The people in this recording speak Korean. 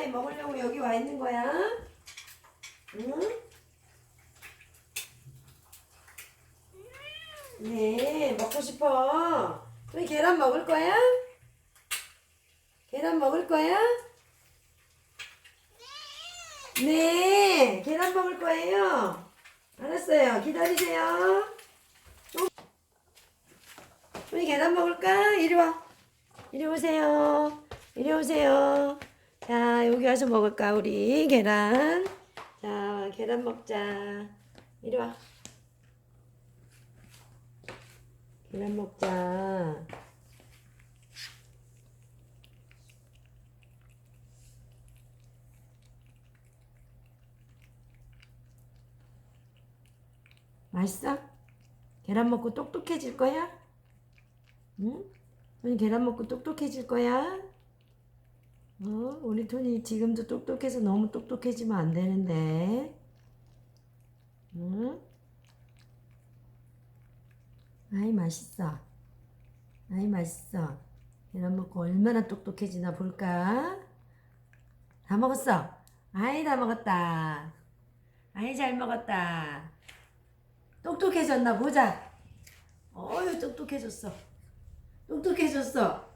계란아이 먹으려고 여기 와 있는 거야? 응? 네, 먹고 싶어. 우리 계란 먹을 거야? 계란 먹을 거야? 네, 계란 먹을 거예요. 알았어요. 기다리세요. 우리 계란 먹을까? 이리 와. 이리 오세요. 이리 오세요. 자, 여기 와서 먹을까, 우리 계란. 자, 계란 먹자. 이리 와. 계란 먹자. 맛있어? 계란 먹고 똑똑해질 거야? 응? 토니 계란 먹고 똑똑해질 거야? 어? 우리 토니 지금도 똑똑해서 너무 똑똑해지면 안 되는데. 응? 아이 맛있어. 아이 맛있어. 계란 먹고 얼마나 똑똑해지나 볼까? 다 먹었어. 아이 다 먹었다. 아이 잘 먹었다. 똑똑해졌나 보자. 어유 똑똑해졌어. 똑똑해졌어. 끝.